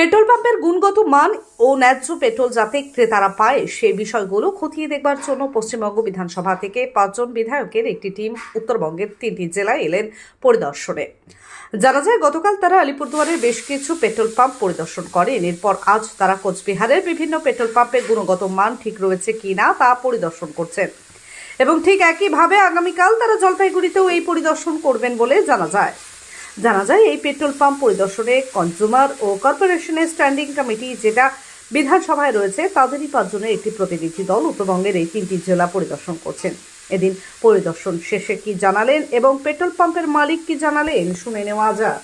Petrol পাম্পের গুণগত মান ও ন্যায্য পেট্রোল যাতে ক্রেতারা পায়, সে বিষয়গুলো খতিয়ে দেখবার জন্য পশ্চিমবঙ্গ বিধানসভা থেকে পাঁচজন বিধায়কের একটি টিম উত্তরবঙ্গের তিনটি জেলায় এলেন পরিদর্শনে। জানা যায়, গতকাল তারা আলিপুরদুয়ারের বেশ কিছু পেট্রোল পাম্প পরিদর্শন করেন। এরপর আজ তারা কোচবিহারের বিভিন্ন পেট্রোল পাম্পের গুণগত মান ঠিক রয়েছে কিনা তা পরিদর্শন করছেন। এবং ঠিক একইভাবে আগামীকাল তারা জলপাইগুড়িতেও এই পরিদর্শন করবেন বলে জানা যায়। জানা যায়, এই পেট্রোল পাম্প পরিদর্শনে কনজিউমার ও কর্পোরেশনের স্ট্যান্ডিং কমিটি যেটা বিধানসভায় রয়েছে, তাদেরই পাঁচজনের একটি প্রতিনিধি দল উত্তরবঙ্গের এই তিনটি জেলা পরিদর্শন করছেন। এদিন পরিদর্শন শেষে কি জানালেন এবং পেট্রোল পাম্পের মালিক কি জানালেন, শুনে নেওয়া যাক।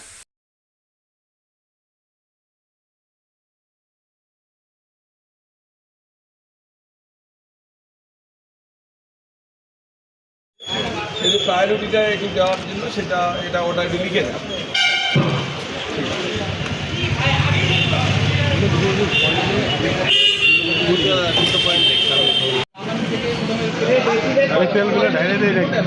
এই যে প্রায়োরিটিটা একটু দেওয়ার জন্য সেটা এটা ওটা একটু লিখে আমি তেলগুলো ঢেলে দিই রেখে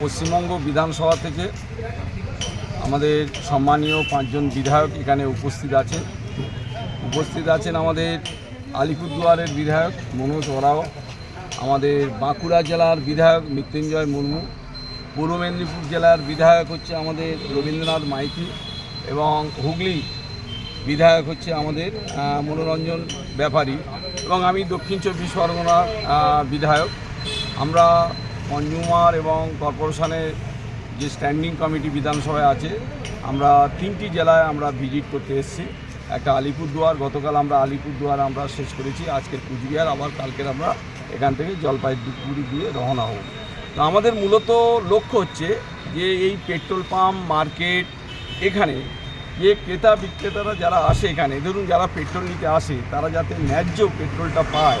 পশ্চিমবঙ্গ বিধানসভা থেকে আমাদের সম্মানীয় পাঁচজন বিধায়ক এখানে উপস্থিত আছেন উপস্থিত আছেন আমাদের আলিপুরদুয়ারের বিধায়ক মনোজ ওরাও, আমাদের বাঁকুড়া জেলার বিধায়ক মৃত্যুঞ্জয় মুর্মু পূর্ব মেদিনীপুর জেলার বিধায়ক হচ্ছে আমাদের রবীন্দ্রনাথ মাইতি এবং হুগলি বিধায়ক হচ্ছে আমাদের মনোরঞ্জন ব্যাপারী এবং আমি দক্ষিণ চব্বিশ পরগনার বিধায়ক। আমরা কনজিউমার এবং কর্পোরেশনের যে স্ট্যান্ডিং কমিটি বিধানসভায় আছে, আমরা তিনটি জেলায় আমরা ভিজিট করতে এসেছি। একটা আলিপুরদুয়ার, গতকাল আমরা আলিপুরদুয়ার আমরা শেষ করেছি, আজকের কুচবিহার, আবার কালকের আমরা এখান থেকে জলপাইগুড়ি দিয়ে রওনা হব। তো আমাদের মূলত লক্ষ্য হচ্ছে যে এই পেট্রোল পাম্প, মার্কেট, এখানে যে ক্রেতা বিক্রেতারা যারা আসে এখানে, ধরুন যারা পেট্রোল নিতে আসে, তারা যাতে ন্যায্য পেট্রোলটা পায়,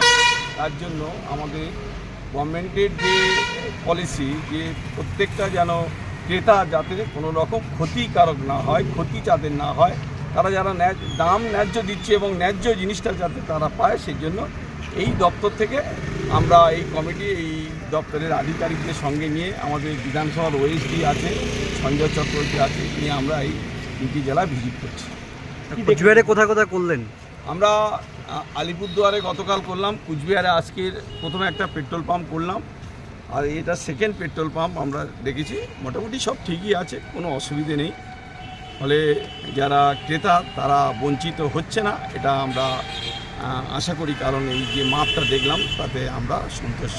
তার জন্য আমাদের গভর্নমেন্টের যে পলিসি যে প্রত্যেকটা যেন ক্রেতা যাতে কোনো রকম ক্ষতিকারক না হয়, ক্ষতি যাদের না হয়, তারা যারা ন্যায দাম ন্যায্য দিচ্ছে এবং ন্যায্য জিনিসটা যাতে তারা পায় সেই জন্য এই দপ্তর থেকে আমরা এই কমিটি, এই দপ্তরের আধিকারিকদের সঙ্গে নিয়ে আমাদের বিধানসভার ওএসডি আছে সঞ্জয় চক্রবর্তী আছে নিয়ে আমরা এই তিনটি জেলায় ভিজিট করছি। কুচবিহারে কোথায় কোথায় করলেন? আমরা আলিপুরদুয়ারে গতকাল করলাম কুচবিহারে আজকের প্রথমে একটা পেট্রোল পাম্প করলাম আর এটা সেকেন্ড পেট্রোল পাম্প আমরা দেখেছি মোটামুটি সব ঠিকই আছে কোনো অসুবিধে নেই। ফলে যারা ক্রেতা তারা বঞ্চিত হচ্ছে না এটা আমরা আশা করি কারণ এই যে মাপটা দেখলাম তাতে আমরা সন্তুষ্ট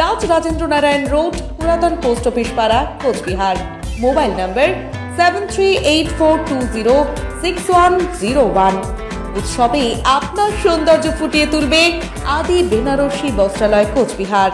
Raj Rajendra Narayan road, পুরাতন পোস্ট অফিস পাড়া, Cooch Behar. Mobile number seven three eight four two zero six one zero one উৎসবে আপনার সৌন্দর্য ফুটিয়ে তুলবে আদি বেনারসি বস্ত্রালয়, কোচবিহার।